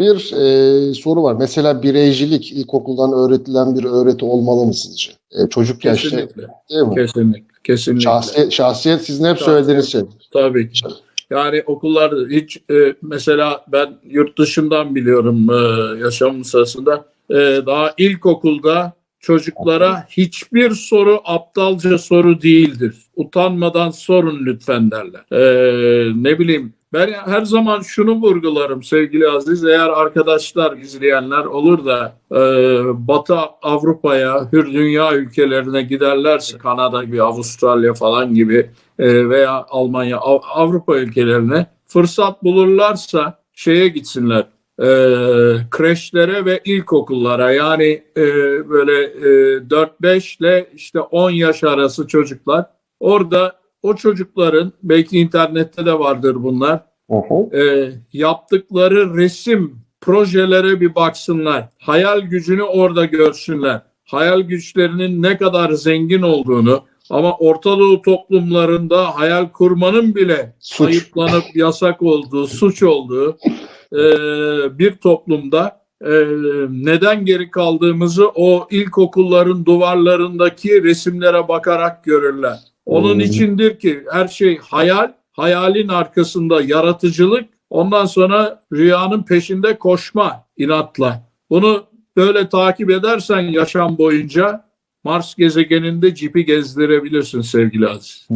bir e, soru var. Mesela bireycilik ilkokuldan öğretilen bir öğreti olmalı mı sizce? E, çocuk yaşta Kesinlikle. değil mi? Kesinlikle. Kesinlikle. Şahsiyet, şahsiyet sizin hep Şahsiyet. söylediğiniz şey. Tabii ki. Yani okullarda hiç e, mesela ben yurt dışından biliyorum e, yaşamım sırasında e, daha ilkokulda çocuklara hiçbir soru aptalca soru değildir. Utanmadan sorun lütfen derler. E, ne bileyim ben her zaman şunu vurgularım sevgili Aziz. Eğer arkadaşlar izleyenler olur da e, Batı Avrupa'ya, hür dünya ülkelerine giderlerse Kanada gibi, Avustralya falan gibi e, veya Almanya, Av- Avrupa ülkelerine fırsat bulurlarsa şeye gitsinler. E, kreşlere ve ilkokullara yani e, böyle e, 4-5 ile işte 10 yaş arası çocuklar orada o çocukların belki internette de vardır bunlar e, yaptıkları resim projelere bir baksınlar. Hayal gücünü orada görsünler. Hayal güçlerinin ne kadar zengin olduğunu ama Orta Doğu toplumlarında hayal kurmanın bile Suç. ayıplanıp yasak olduğu, suç olduğu e, bir toplumda e, neden geri kaldığımızı o ilkokulların duvarlarındaki resimlere bakarak görürler. Onun Hmm. içindir ki her şey hayal, hayalin arkasında yaratıcılık, ondan sonra rüyanın peşinde koşma inatla. Bunu böyle takip edersen yaşam boyunca Mars gezegeninde cipi gezdirebilirsin sevgili Aziz.